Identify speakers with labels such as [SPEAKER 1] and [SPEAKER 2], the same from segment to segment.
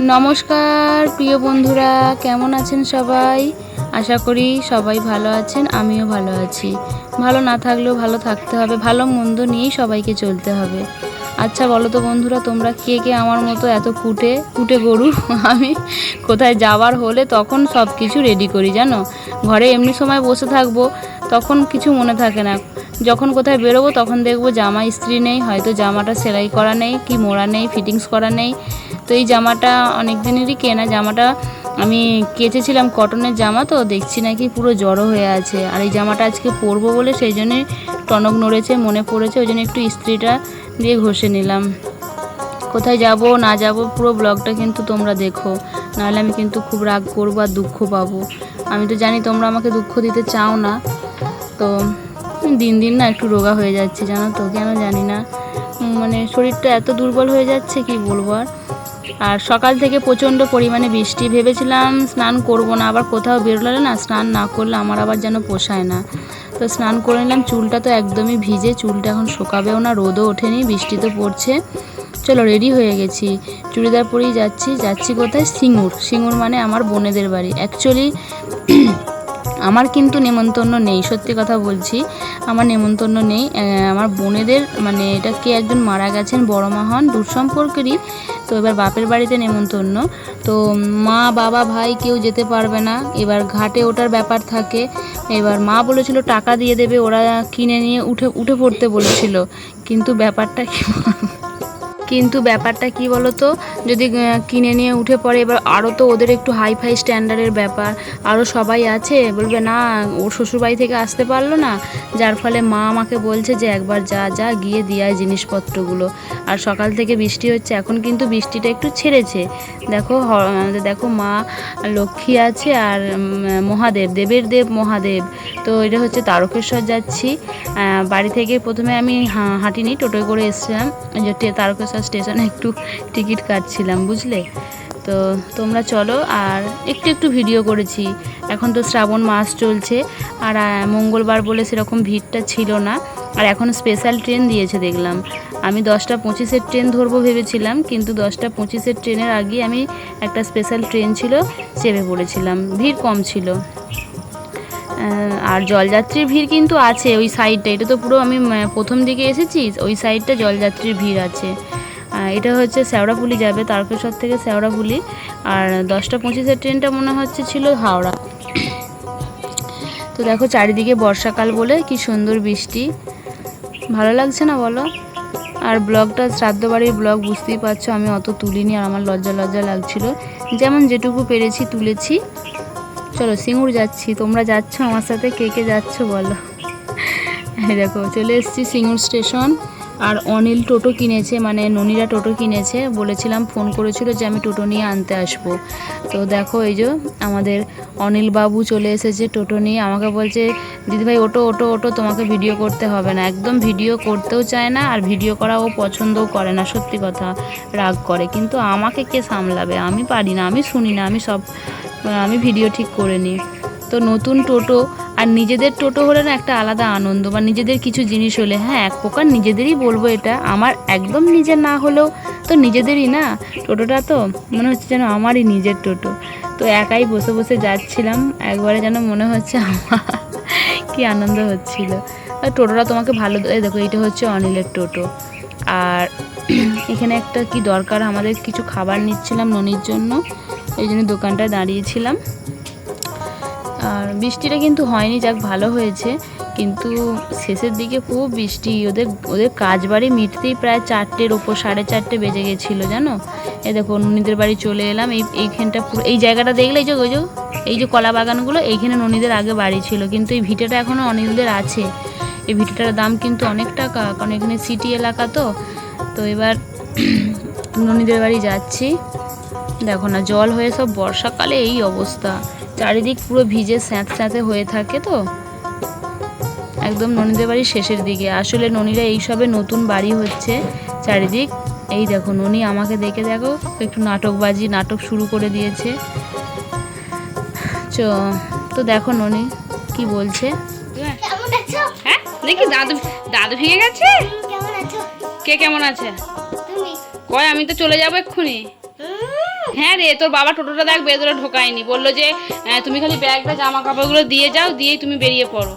[SPEAKER 1] নমস্কার, প্রিয় বন্ধুরা, কেমন আছেন সবাই? আশা করি সবাই ভালো আছেন, আমিও ভালো আছি। ভালো না থাকলেও ভালো থাকতে হবে, ভালো মন্দ নিয়েই সবাইকে চলতে হবে। আচ্ছা বলো তো বন্ধুরা, তোমরা কে কে আমার মতো এত কুটে কুটে গরু? আমি কোথায় যাওয়ার হলে তখন সব কিছু রেডি করি, জানো? ঘরে এমনি সময় বসে থাকব, তখন কিছু মনে থাকে না। যখন কোথায় বেরোবো, তখন দেখব জামা ইস্ত্রি নেই, হয়তো জামাটা সেলাই করা নেই, কি মোড়া নেই ফিটিংস করা নেই। তো এই জামাটা অনেক দিনেরই কেনা, জামাটা আমি কেচেছিলাম কটনের জামা তো, দেখছি নাকি পুরো জড়ো হয়ে আছে। আর এই জামাটা আজকে পরবো বলে সেই জন্যই টনক নড়েছে, মনে পড়েছে, ওই জন্য একটু ইস্ত্রিটা দিয়ে ঘষে নিলাম। কোথায় যাব, না যাব, পুরো ব্লগটা কিন্তু তোমরা দেখো। নাহলে আমি কিন্তু খুব রাগ করব আর দুঃখ পাবো। আমি তো জানি তোমরা আমাকে দুঃখ দিতে চাও না। তো দিন দিন না একটু রোগা হয়ে যাচ্ছে, জানো তো, কেন জানি না। মানে শরীরটা এত দুর্বল হয়ে যাচ্ছে, কি বলব আর? আর সকাল থেকে প্রচণ্ড পরিমাণে বৃষ্টি। ভেবেছিলাম স্নান করব না, আবার কোথাও বেরোলে না, স্নান না করলে আমার আবার যেন পোষায় না। তো স্নান করে নিলাম, চুলটা তো একদমই ভিজে, চুলটা এখন শুকাবেও না, রোদও ওঠেনি, বৃষ্টি তো পড়ছে। চলো রেডি হয়ে গেছি। চুড়িদার পরেই যাচ্ছি যাচ্ছি কোথায়? সিঙ্গুর। সিঙ্গুর মানে আমার বোনেদের বাড়ি। অ্যাকচুয়ালি আমার কিন্তু নেমন্তন্ন নেই, সত্যি কথা বলছি। আমার নেমন্তন্ন নেই। আমার বোনেদের মানে এটা কে একজন মারা গেছেন, বড় মা হন দূর সম্পর্কেরই তো এবার বাপের বাড়িতে নেমন্তন্ন। তো মা, বাবা, ভাই কেউ যেতে পারবে না। এবার ঘাটে ওঠার ব্যাপার থাকে। এবার মা বলেছিল, টাকা দিয়ে দেবে। ওরা কিনে নিয়ে উঠে উঠে পড়তে বলেছিল। কিন্তু ব্যাপারটা কি কিন্তু ব্যাপারটা কি বলো তো যদি কিনে নিয়ে উঠে পড়ে, এবার আরও তো ওদের একটু হাই ফাই স্ট্যান্ডার্ডের ব্যাপার। আরও সবাই আছে, বলবে না, ওর শ্বশুরবাড়ি থেকে আসতে পারল না। যার ফলে মা আমাকে বলছে যে, একবার যা যা, গিয়ে দিয়ে আয় জিনিসপত্রগুলো। আর সকাল থেকে বৃষ্টি হচ্ছে, এখন কিন্তু বৃষ্টিটা একটু ছেড়েছে। দেখো দেখো মা, লক্ষ্মী আছে আর মহাদেব, দেবের দেব, মহাদেব। তো এটা হচ্ছে তারকেশ্বর যাচ্ছি। বাড়ি থেকে প্রথমে আমি হাঁটিনি, টোটোয় করে এসেছিলাম। যে তারকেশ্বর স্টেশনে একটু টিকিট কাটছিলাম, বুঝলে? তো তোমরা চলো, আর একটু একটু ভিডিও করেছি। এখন তো শ্রাবণ মাস চলছে, আর মঙ্গলবার বলে সেরকম ভিড়টা ছিল না। আর এখন স্পেশাল ট্রেন দিয়েছে, দেখলাম। আমি দশটা পঁচিশের ট্রেন ধরবো ভেবেছিলাম, কিন্তু দশটা পঁচিশের ট্রেনের আগে আমি একটা স্পেশাল ট্রেন ছিল, চেপে পড়েছিলাম। ভিড় কম ছিল। আর জলযাত্রীর ভিড় কিন্তু আছে, ওই সাইডটা এটা তো পুরো আমি প্রথম দিকে এসেছি, ওই সাইডটা জলযাত্রীর ভিড় আছে। এটা হচ্ছে শ্যাওড়াফুলি যাবে তারকেশ্বর থেকে শ্যাওড়াফুলি আর দশটা পঁচিশের ট্রেনটা মনে হচ্ছে ছিল হাওড়া। তো দেখো চারিদিকে বর্ষাকাল বলে কি সুন্দর বৃষ্টি। ভালো লাগছে না বলো? আর ব্লগটা শ্রাদ্ধ বাড়ির ব্লগ বুঝতেই পারছ, আমি অত তুলিনি আর আমার লজ্জা লজ্জা লাগছিল। যেমন যেটুকু পেরেছি তুলেছি। চলো সিঙ্গুর যাচ্ছি, তোমরা যাচ্ছ আমার সাথে, কে কে যাচ্ছ বলো? দেখো, চলে এসছি সিঙ্গুর স্টেশন। আর অনিল টোটো কিনেছে মানে ননিরা টোটো কিনেছে, বলেছিলাম ফোন করেছিল যে আমি টোটো নিয়ে আনতে আসব। তো দেখো এই যে আমাদের অনিল বাবু চলে এসেছে টোটো নিয়ে, আমাকে বলছে দিদিভাই ওটো ওটো ওটো, তোমাকে ভিডিও করতে হবে না। একদম ভিডিও করতেও চায় না আর ভিডিও করা ও পছন্দও করে না, সত্যি কথা, রাগ করে। কিন্তু আমাকে কে সামলাবে? আমি পারি না, আমি শুনি না, আমি সব, আমি ভিডিও ঠিক করে নিই। তো নতুন টোটো আর নিজেদের টোটো হলে না একটা আলাদা আনন্দ বা নিজেদের কিছু জিনিস হলে হ্যাঁ এক প্রকার নিজেদেরই বলব এটা। আমার একদম নিজের না হলেও তো নিজেদেরই না টোটোটা তো, মনে হচ্ছে যেন আমারই নিজের টোটো। তো একাই বসে বসে যাচ্ছিলাম, একবারে যেন মনে হচ্ছে আমার কি আনন্দ হচ্ছিল। টোটোটা তোমাকে ভালো দেখো, এটা হচ্ছে অনিলের টোটো। আর এখানে একটা কি দরকার, আমাদের কিছু খাবার নিচ্ছিলাম ননির জন্য, এই জন্য দোকানটায় দাঁড়িয়েছিলাম। আর বৃষ্টিটা কিন্তু হয়নি, যাক ভালো হয়েছে। কিন্তু শেষের দিকে খুব বৃষ্টি, ওদের ওদের কাজ বাড়ি মিটতেই প্রায় চারটের ওপর, সাড়ে চারটে বেজে গেছিল, জানো? এ দেখো, ননীদের বাড়ি চলে এলাম, এই, এইখানটা পুরো, এই জায়গাটা দেখলে এই যে, ওই যে, এই যে কলা বাগানগুলো, এইখানে ননীদের আগে বাড়ি ছিল। কিন্তু এই ভিটেটা এখনও অনিলদের আছে। এই ভিটেটার দাম কিন্তু অনেক টাকা, কারণ এখানে সিটি এলাকা তো। তো এবার ননীদের বাড়ি যাচ্ছি। দেখো না, জল হয়ে সব বর্ষাকালে এই অবস্থা। চারিদিক পুরো ভিজে স্যাঁত স্যাঁতে হয়ে থাকে তো। একদম ননীদের বাড়ির শেষের দিকে। আসলে ননীরা এইসবে নতুন বাড়ি হচ্ছে চারিদিক। এই দেখো ননী আমাকে দেখে দেখো একটু নাটকবাজি নাটক শুরু করে দিয়েছে। চ তো দেখো ননী কি বলছে। হ্যাঁ দেখি দাদু দাদু ভেঙে গেছে? কে কেমন আছে? কয় আমি তো চলে যাব এক্ষুনি। হ্যাঁ রে, তোর বাবা টোটোটা দেখ ভেতরে ঢোকায়নি। বলল যে তুমি খালি ব্যাগটা জামা কাপড়গুলো দিয়ে যাও, দিয়েই তুমি বেরিয়ে পড়ো।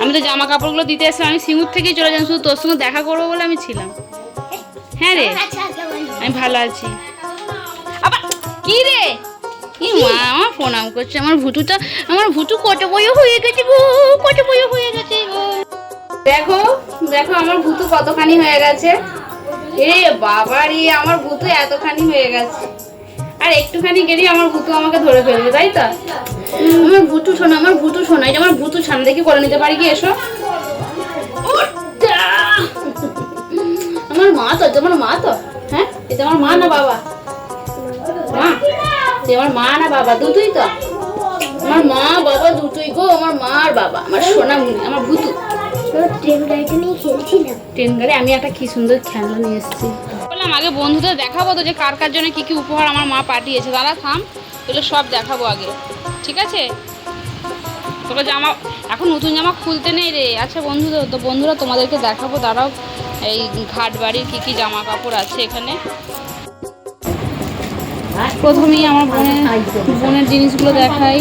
[SPEAKER 1] আমি তো জামা কাপড়গুলো দিতে এসেছিলাম, আমি সিঙ্গুর থেকেই চলে যাই শুধু তোর সঙ্গে দেখা করব বলে আমি ছিলাম। হ্যাঁ রে, আমি ভালো আছি। আবার, কি রে? কি মা, আমার প্রণাম করছে, আমার ভুতুটা, আমার ভুতু কত বড় হয়ে গেছে গো কত বড় হয়ে গেছে দেখো দেখো, আমার ভুতু কতখানি হয়ে গেছে। এ বাবা রে আমার ভুতু এতখানি হয়ে গেছে। আর একটুখানি গেলেই আমার ভুতু আমাকে ধরে ফেলবে তাই তো? আমার ভুতু শোনা আমার ভুতু শোনা এটা আমার ভুতু ছানা দেখি করে নিতে পারি কি এসো। আমার মা তো আমার মা তো হ্যাঁ? এটা আমার মা না বাবা? মা? তুই আমার মা না বাবা দুটোই তো? আমার মা বাবা দুটোই গো আমার মা আর বাবা আমার সোনা আমার ভুতু।
[SPEAKER 2] ট্রেন গাড়িটা নিয়ে খেলছিলাম
[SPEAKER 1] ট্রেন গাড়ি আমি একটা কি সুন্দর খেলনা নিয়ে এসেছি। বললাম আগে বন্ধুদের দেখাবো তো যে কার কার জন্য কী কী উপহার আমার মা পাঠিয়েছে। দাঁড়া থাম এগুলো সব দেখাবো আগে। ঠিক আছে? তোকে জামা এখন নতুন জামা খুলতে নেই রে। আচ্ছা বন্ধুদের তো বন্ধুরা তোমাদেরকে দেখাবো দাঁড়াও। এই ঘাট বাড়ির কী কী জামা কাপড় আছে এখানে। প্রথমেই আমার বোনের বোনের জিনিসগুলো দেখাই।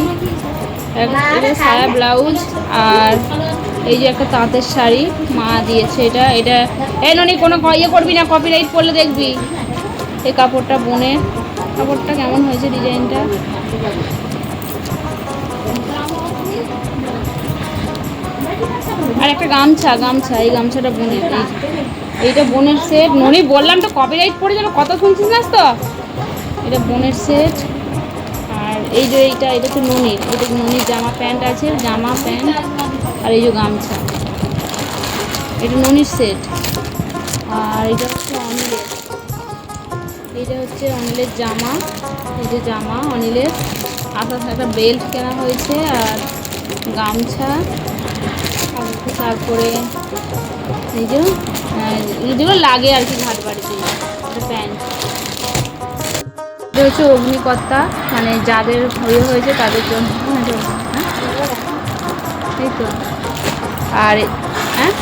[SPEAKER 1] সায়া ব্লাউজ আর এই যে একটা তাঁতের শাড়ি, মা দিয়েছে এটা এটা এই ননি, কোনো ইয়ে করবি না কপিরাইট করলে দেখবি। এই কাপড়টা বোনের কাপড়টা কেমন হয়েছে ডিজাইনটা? আর একটা গামছা গামছা, এই গামছাটা বোনের এইটা বোনের সেট ননি, বললাম তো কপিরাইট পড়ে যাবে কত শুনছিস না তো? এটা বোনের সেট আর এই যে এইটা, এটা তো ননির, এটা ননির জামা প্যান্ট আছে, জামা প্যান্ট। আর এই যে গামছা। এটা ননির সেট আর এটা হচ্ছে অনিলের। এইটা হচ্ছে অনিলের জামা। এই যে জামা, অনিলের। আসার একটা বেল্ট কেনা হয়েছে আর গামছা। তারপরে এই যে যেগুলো লাগে আর কি ঘাট বাড়িতে। এটা প্যান্ট। এটা হচ্ছে অগ্নিকর্তা। মানে যাদের হয়ে হয়েছে তাদের জন্য। এই তো। আর হ্যাঁ?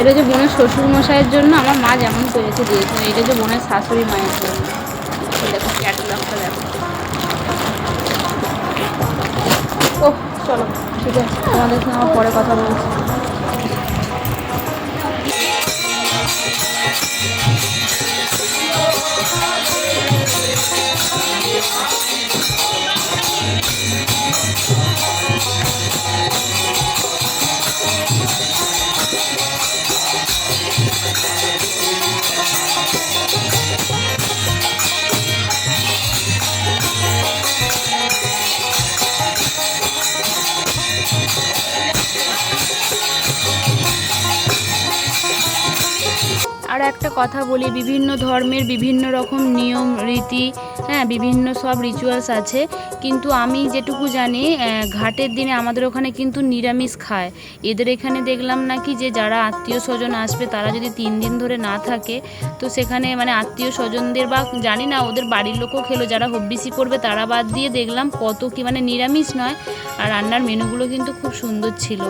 [SPEAKER 1] এটা যে বোনের শ্বশুর মশাইয়ের জন্য আমার মা যেমন করেছে দিয়েছে এটা যে বোনের শাশুড়ি মায়ের জন্য। দেখো, ক্যাটালগটা দেখো। ও চলো, ঠিক আছে, তোমাদের সঙ্গে আমার পরে কথা বলছি। আর একটা কথা বলি, বিভিন্ন ধর্মের বিভিন্ন রকম নিয়ম, রীতি হ্যাঁ বিভিন্ন সব রিচুয়ালস আছে। কিন্তু আমি যেটুকু জানি ঘাটের দিনে আমাদের ওখানে কিন্তু নিরামিষ খায়। এদের এখানে দেখলাম নাকি যে যারা আত্মীয় স্বজন আসবে, তারা যদি তিন দিন ধরে না থাকে, তো সেখানে মানে আত্মীয় স্বজনদের বা জানি না, ওদের বাড়ির লোকও খেলো, যারা হব্বিসি করবে, তারা বাদ দিয়ে দেখলাম কত কি মানে নিরামিষ নয়। আর রান্নার মেনুগুলো কিন্তু খুব সুন্দর ছিল।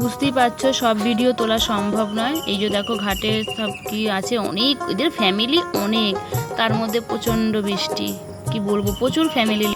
[SPEAKER 1] বুঝতেই পারছ, সব ভিডিও তোলা সম্ভব নয়। এই যে দেখো, ঘাটে সব কি আছে, অনেক, এদের ফ্যামিলি অনেক। তার মধ্যে প্রচণ্ড বৃষ্টি। কি বলব, প্রচুর ফ্যামিলি